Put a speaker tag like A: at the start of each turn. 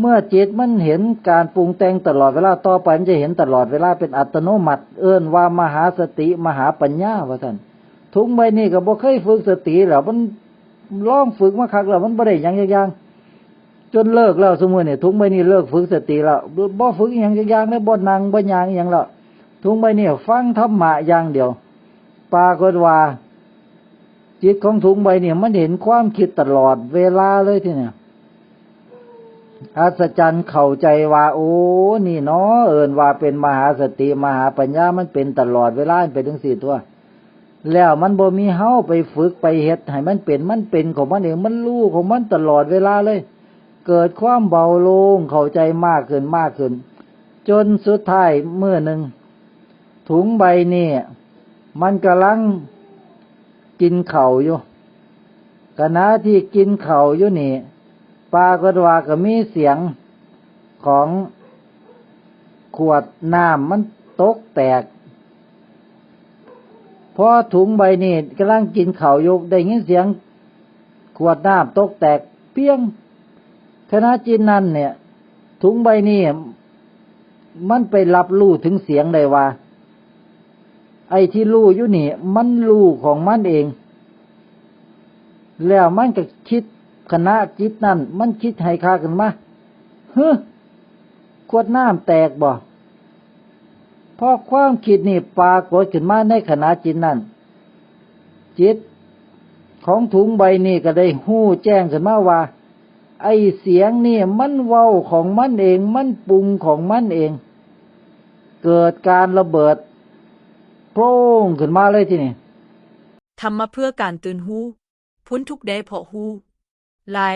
A: เมื่อจิตมันเห็นการปรุงแต่งตลอดเวลาต่อไปมันจะเห็นตลอดเวลาเป็นอัตโนมัติ เอิ้นว่ามหาสติมหาปัญญาว่าท่านทุกใบนี้ก็บ่เคยฝึกสติแล้วมันลองฝึกมาคักแล้วมันบ่ได้ยังจังจนเลิกแล้วสมมติเนี่ยทุกใบนี้เลิกฝึกสติแล้วบ่ฝึกอหยังจังเลยบ่นั่งบ่ยางอหยังแล้วทุกใบนี้ฟังธรรมะอย่างเดียวปรากฏว่าจิตของถุงใบเนี่ยมันเห็นความคิดตลอดเวลาเลยทีเนี่ย อัศจรรย์เข้าใจว่าโอ้ นี่เนาะเอินว่าเป็นมหาสติมหาปัญญามันเป็นตลอดเวลาเป็นถึงสี่ตัว แล้วมันบ่มีเฮาไปฝึกไปเฮ็ดให้มันเป็นมันเป็นของมันเองมันรู้ของมันตลอดเวลาเลย เกิดความเบาลงเข้าใจมากขึ้นมากขึ้น จนสุดท้ายเมื่อหนึ่งถุงใบนี่มันกำลังกินเข่าอยู่ขณะที่กินเข่าอยู่นี่ ปรากฏว่าก็มีเสียงของขวดน้ำมันตกแตก พอถุงใบนี่กำลังกินเข่าวยู่ได้ยินเสียง ขวดน้ำตกแตก เปี้ยงขณะจินนั่นเนี่ย ถุงใบนี้มันไปรับรู้ถึงเสียงได้ว่า ไอ้ที่รู้อยู่นี่ มันรู้ของมันเอง แล้วมันก็คิด คณะจิตนั่นมันคิดให้ค่ากันมาเฮ้ขวดน้ำแตกบ่พอความคิดนี่ปรากฏขึ้นมาในขณะจิตนั่นจิตของถุงใบนี่ก็ได้หู้แจ้งขึ้นมาว่า ไอเสียงนี่มันเว้าของมันเอง มันปรุงของมันเอง เกิดการระเบิดโพร่งขึ้นมาเลยที่นี่
B: ทำมาเพื่อการตื่นหู้พ้นทุกข์ได้เพาะหู้ ลาย